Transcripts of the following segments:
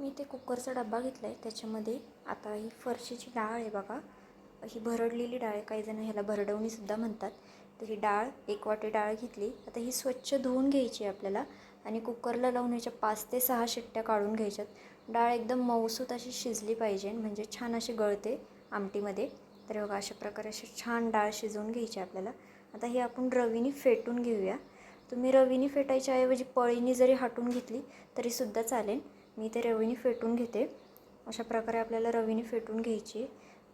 मी ते कुकरचा डब्बा घेतला आहे त्याच्यामध्ये आता ही फरशीची डाळ आहे बघा. ही भरडलेली डाळ आहे काही जण ह्याला भरडवणीसुद्धा म्हणतात. तर ही डाळ एक वाटी डाळ घेतली. आता ही स्वच्छ धुवून घ्यायची आहे आपल्याला आणि कुकरला लावून ह्याच्या पाच ते सहा शिट्ट्या काढून घ्यायच्यात. डाळ एकदम मऊसूत अशी शिजली पाहिजे म्हणजे छान अशी गळते आमटीमध्ये. तर बघा अशा प्रकारे अशी छान डाळ शिजवून घ्यायची आहे आपल्याला. आता ही आपण रवीनी फेटून घेऊया. तुम्ही रवीने फेटायच्या ऐवजी पळीने जरी हाटून घेतली तरीसुद्धा चालेल. मी ते रवीने फेटून घेते. अशा प्रकारे आपल्याला रवीने फेटून घ्यायची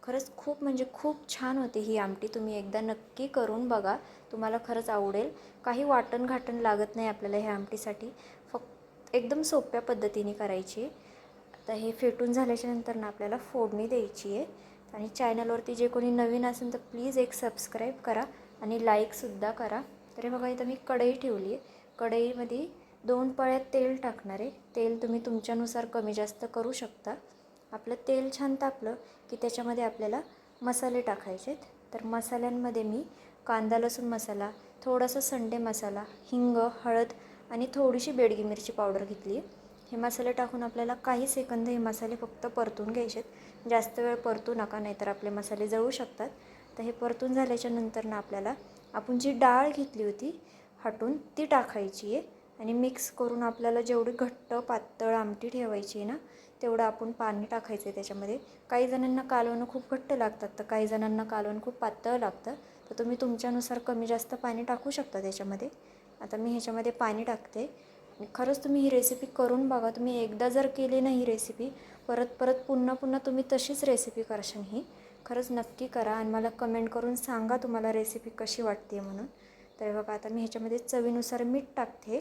खरंच खूप म्हणजे खूप छान होते ही आमटी. तुम्ही एकदा नक्की करून बघा. तुम्हाला खरंच आवडेल. काही वाटण घाटण लागत नाही आपल्याला ह्या आमटीसाठी. फक्त एकदम सोप्या पद्धतीने करायची आता हे फेटून झाल्याच्यानंतर ना आपल्याला फोडणी द्यायची आहे. आणि चॅनलवरती जे कोणी नवीन असेल तर प्लीज एक सबस्क्राईब करा आणि लाईकसुद्धा करा. तरी बघा इथं मी कढई ठेवली आहे. कढईमध्ये दोन पळ्यात तेल टाकणार आहे. तेल तुम्ही तुमच्यानुसार कमी जास्त करू शकता. आपलं तेल छान तापलं की त्याच्यामध्ये आपल्याला मसाले टाकायचे आहेत. तर मसाल्यांमध्ये मी कांदा लसूण मसाला थोडासा संडे मसाला हिंग हळद आणि थोडीशी बेडगी मिरची पावडर घेतली आहे. हे मसाले टाकून आपल्याला काही सेकंद हे मसाले फक्त परतून घ्यायचे आहेत. जास्त वेळ परतू नका नाहीतर आपले मसाले जळू शकतात. तर हे परतून झाल्याच्यानंतर ना आपल्याला आपण जी डाळ घेतली होती हटून ती टाकायची आहे. आणि मिक्स करून आपल्याला जेवढी घट्ट पातळ आमटी ठेवायची आहे ना तेवढं आपण पाणी टाकायचं आहे त्याच्यामध्ये. काही जणांना कालवणं खूप घट्ट लागतात तर काही जणांना कालवण खूप पातळ लागतं. तर तुम्ही तुमच्यानुसार कमी जास्त पाणी टाकू शकता त्याच्यामध्ये. आता मी ह्याच्यामध्ये पाणी टाकते. खरंच तुम्ही ही रेसिपी करून बघा. तुम्ही एकदा जर केली ना ही रेसिपी परत परत पुन्हा पुन्हा तुम्ही तशीच रेसिपी करशाल ही. खरंच नक्की करा आणि मला कमेंट करून सांगा तुम्हाला रेसिपी कशी वाटते म्हणून. तर बघा आता मी ह्याच्यामध्ये चवीनुसार मीठ टाकते.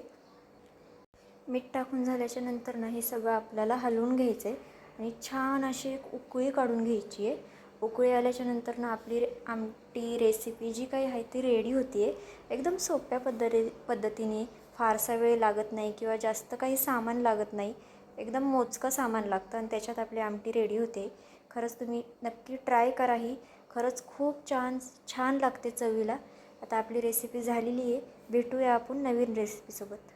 मीठ टाकून झाल्याच्यानंतर ना हे सगळं आपल्याला हलवून घ्यायचं आहे आणि छान अशी एक उकळी काढून घ्यायची आहे उकळी आल्याच्यानंतर ना आपली रे आमटी रेसिपी जी काही आहे ती रेडी होती आहे एकदम सोप्या पद्धती पद्धतीने फारसा वेळ लागत नाही किंवा जास्त काही सामान लागत नाही. एकदम मोजकं सामान लागतं आणि त्याच्यात आपली आमटी रेडी होते. खरंच तुम्ही नक्की ट्राय करा ही. खरंच खूप छान छान लागते चवीला. आता आपली रेसिपी झालेली आहे भेटूया आपण नवीन रेसिपीसोबत